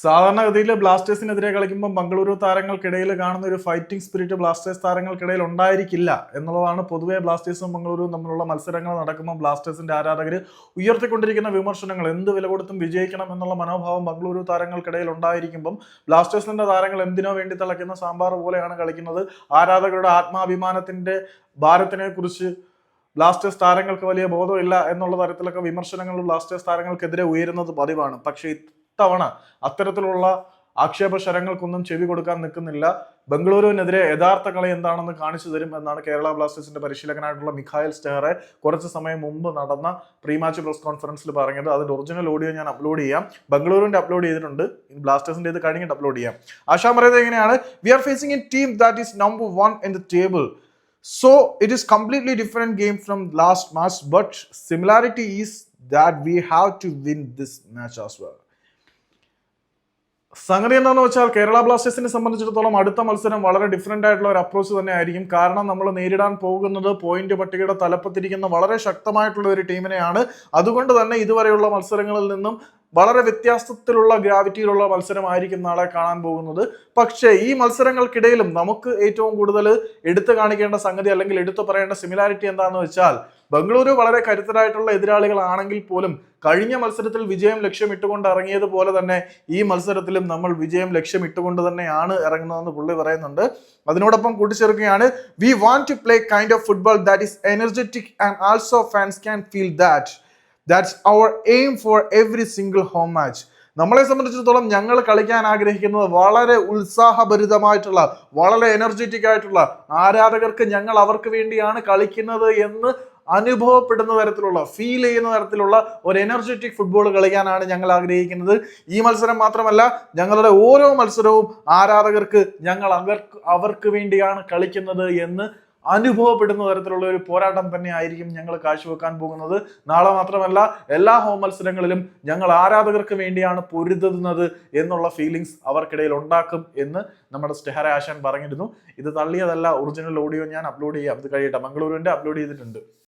സാധാരണഗതിയിൽ ബ്ലാസ്റ്റേഴ്സിനെതിരെ കളിക്കുമ്പോൾ ബംഗളൂരു താരങ്ങൾക്കിടയിൽ കാണുന്ന ഒരു ഫൈറ്റിംഗ് സ്പിരിറ്റ് ബ്ലാസ്റ്റേഴ്സ് താരങ്ങൾക്കിടയിൽ ഉണ്ടായിരിക്കില്ല എന്നുള്ളതാണ് പൊതുവെ ബ്ലാസ്റ്റേഴ്സും ബംഗളൂരുവും തമ്മിലുള്ള മത്സരങ്ങൾ നടക്കുമ്പോൾ ബ്ലാസ്റ്റേഴ്സിന്റെ ആരാധകർ ഉയർത്തിക്കൊണ്ടിരിക്കുന്ന വിമർശനങ്ങൾ. എന്ത് വില കൊടുത്തും വിജയിക്കണം എന്നുള്ള മനോഭാവം ബംഗളൂരു താരങ്ങൾക്കിടയിൽ ഉണ്ടായിരിക്കുമ്പം ബ്ലാസ്റ്റേഴ്സിന്റെ താരങ്ങൾ എന്തിനോ വേണ്ടി തിളയ്ക്കുന്ന സാമ്പാർ പോലെയാണ് കളിക്കുന്നത്. ആരാധകരുടെ ആത്മാഭിമാനത്തിന്റെ ഭാരത്തിനെ കുറിച്ച് ബ്ലാസ്റ്റേഴ്സ് താരങ്ങൾക്ക് വലിയ ബോധമില്ല എന്നുള്ള തരത്തിലൊക്കെ വിമർശനങ്ങൾ ബ്ലാസ്റ്റേഴ്സ് താരങ്ങൾക്കെതിരെ ഉയരുന്നത് പതിവാണ്. പക്ഷേ ഇത്തവണ അത്തരത്തിലുള്ള ആക്ഷേപ ശരങ്ങൾക്കൊന്നും ചെവി കൊടുക്കാൻ നിൽക്കുന്നില്ല. ബംഗളൂരുവിനെതിരെ യഥാർത്ഥ കളി എന്താണെന്ന് കാണിച്ചു തരും എന്നാണ് കേരള ബ്ലാസ്റ്റേഴ്സിന്റെ പരിശീലകനായിട്ടുള്ള മിഖായൽ സ്റ്റെഹറെ കുറച്ച് സമയം മുമ്പ് നടന്ന പ്രീ മാച്ച് പ്രസ് കോൺഫറൻസിൽ പറഞ്ഞത്. അതിന്റെ ഒറിജിനൽ ഓഡിയോ ഞാൻ അപ്ലോഡ് ചെയ്യാം. ബംഗളൂരുവിന്റെ അപ്ലോഡ് ചെയ്തിട്ടുണ്ട്. ബ്ലാസ്റ്റേഴ്സിന്റെ ഇത് കഴിഞ്ഞിട്ട് അപ്ലോഡ് ചെയ്യാം. ആശാ പറയുന്നത് എങ്ങനെയാണ്? We are facing a team that is number one in the table so it is completely different game from last match but similarity is that we have to win this match as well. സംഗതി എന്താണെന്ന് വെച്ചാൽ കേരള ബ്ലാസ്റ്റേഴ്സിനെ സംബന്ധിച്ചിടത്തോളം അടുത്ത മത്സരം വളരെ different ആയിട്ടുള്ള ഒരു അപ്രോച്ച് തന്നെ ആയിരിക്കും കാരണം നമ്മൾ നേരിടാൻ പോകുന്നത് പോയിന്റ് പട്ടികയുടെ തലപ്പത്തിരിക്കുന്ന വളരെ ശക്തമായിട്ടുള്ള ഒരു ടീമിനെയാണ് അതുകൊണ്ട് തന്നെ ഇതുവരെയുള്ള മത്സരങ്ങളിൽ നിന്നും വളരെ വ്യത്യാസത്തിലുള്ള ഗ്രാവിറ്റിയിലുള്ള മത്സരമായിരിക്കും നാളെ കാണാൻ പോകുന്നത്. പക്ഷേ ഈ മത്സരങ്ങൾക്കിടയിലും നമുക്ക് ഏറ്റവും കൂടുതൽ എടുത്തു കാണിക്കേണ്ട സംഗതി അല്ലെങ്കിൽ എടുത്തു പറയേണ്ട സിമിലാരിറ്റി എന്താണെന്ന് വെച്ചാൽ ബംഗളൂരു വളരെ കരുത്തരായിട്ടുള്ള എതിരാളികളാണെങ്കിൽ പോലും കഴിഞ്ഞ മത്സരത്തിൽ വിജയം ലക്ഷ്യമിട്ടുകൊണ്ട് ഇറങ്ങിയതുപോലെ തന്നെ ഈ മത്സരത്തിലും നമ്മൾ വിജയം ലക്ഷ്യമിട്ടുകൊണ്ട് തന്നെയാണ് ഇറങ്ങുന്നതെന്ന് പുള്ളി പറയുന്നുണ്ട്. അതിനോടൊപ്പം കൂട്ടിച്ചേർക്കുകയാണ് we want to play kind of football that is energetic and also fans can feel that that's our aim for every single home match നമ്മളെ സംബന്ധിച്ചിടത്തോളം ഞങ്ങൾ കളിക്കാൻ ആഗ്രഹിക്കുന്നത് വളരെ ഉത്സാഹഭരിതമായിട്ടുള്ള വളരെ എനർജറ്റിക് ആയിട്ടുള്ള ആരാധകർക്ക് ഞങ്ങൾ അവർക്ക് വേണ്ടിയാണ് കളിക്കുന്നത് എന്ന് അനുഭവപ്പെടുന്ന തരത്തിലുള്ള ഫീൽ ചെയ്യുന്ന തരത്തിലുള്ള ഒരു എനർജറ്റിക് ഫുട്ബോൾ കളിക്കാനാണ് ഞങ്ങൾ ആഗ്രഹിക്കുന്നത്. ഈ മത്സരം മാത്രമല്ല ഞങ്ങളുടെ ഓരോ മത്സരവും ആരാധകർക്ക് ഞങ്ങൾ അവർക്ക് അവർക്ക് വേണ്ടിയാണ് കളിക്കുന്നത് എന്ന് അനുഭവപ്പെടുന്ന തരത്തിലുള്ള ഒരു പോരാട്ടം തന്നെ ആയിരിക്കും ഞങ്ങൾ കാഴ്ചവെക്കാൻ പോകുന്നത്. നാളെ മാത്രമല്ല എല്ലാ ഹോം മത്സരങ്ങളിലും ഞങ്ങൾ ആരാധകർക്ക് വേണ്ടിയാണ് പൊരുതുന്നത് എന്നുള്ള ഫീലിങ്സ് അവർക്കിടയിൽ ഉണ്ടാക്കും എന്ന് നമ്മുടെ സ്റ്റെഹര ആശാൻ പറഞ്ഞിരുന്നു. ഇത് തള്ളിയതല്ല ഒറിജിനൽ ഓഡിയോ ഞാൻ അപ്ലോഡ് ചെയ്യാം. ഇത് കഴിയട്ടെ. മംഗളൂരുവിന്റെ അപ്ലോഡ് ചെയ്തിട്ടുണ്ട്.